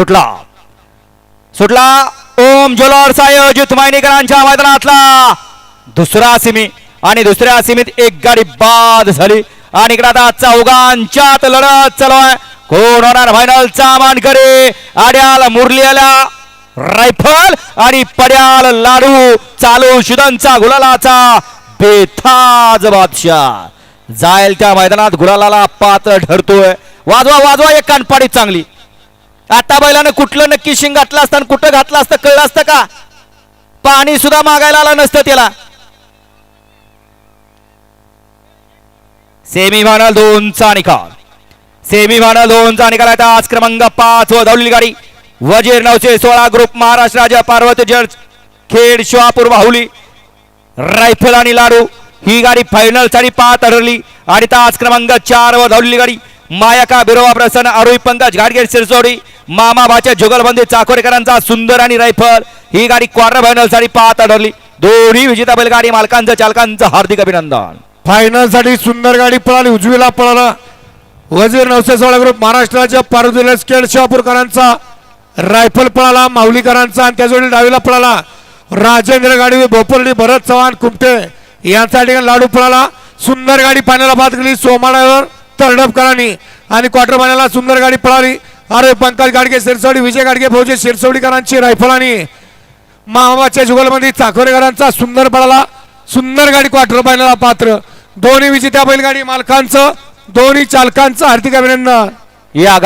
सुटला. सुटला. ओम ज्वेलर्स आयोजित मायनेकरांच्या मैदानातला. दुसरा सिमी आणि दुसऱ्या सिमीत एक गाडी बाद झाली. आणि इकडे आता चौघांच्यात लढत चालू आहे. कोण होणार फायनलचा मानकरी? आड्याल मुरलेला रायफल आणि पड्याल लाडू. चालू शुदनचा गुलालाचा बेथाज बादशाह. जाईल त्या मैदानात गुलालाला पात्र ठरतोय. वाजवा वाजवा एक कानपाडी चांगली. आता बैलानं कुठलं नक्की शिंग घातलं असतं आणि कुठं घातलं असतं कळलं असतं का? पाणी सुद्धा मागायला आलं नसतं त्याला. सेमी फायनल दोनचा निकाल. सेमी फायनल दोनचा निकाल आता आज क्रमांक पाच व धावलेली गाडी. वजीर नऊशे सोळा ग्रुप महाराष्ट्र राज्य पार्वती जर्ज खेड शोहापूर बाहुली रायफल आणि लाडू. ही गाडी फायनलसाठी पाहत ठरली. आणि तास क्रमांक चार वर धावलेली गाडी. मायाका बिरोवा प्रसन्न आरोही पंकज घाटगेर सिरसोडी. मामाबाच्या जुगलबंदी चाकोरेकरांचा सुंदर आणि रायफल. ही गाडी क्वार्टर फायनलसाठी पाहत अडवली दोन्ही विजेता बैलगाडी मालकांचं चालकांचं हार्दिक अभिनंदन. फायनलसाठी सुंदर गाडी पळाली उजवीला पळाला. वजीर नवसे सोळा ग्रुप महाराष्ट्राच्या पारुदिल स्केड शहापूरकरांचा रायफल पळाला माऊलीकरांचा आणि त्याजवळ डावीला पळाला. राजेंद्र गाडी भोपरडी भरत चव्हाण कुमटे यांचा ठिकाणी लाडू पळाला. सुंदर गाडी पाण्याला बाद केली सोमाड्यावर तरडपकरांनी. आणि क्वार्टर पाण्याला सुंदर गाडी पळाली. अरे पंकज गाडगे शिरसोडी विजय गाडगे भाऊजी सिरसवडीकरांची रायफल आणि मामाच्या जुगलमध्ये चाकोरेकरांचा सुंदर पडाला सुंदर गाडी क्वार्टर फायनलला पात्र. दोन्ही विजेत्या बैलगाडी मालकांचं दोन्ही चालकांचं हार्दिक अभिनंदन. या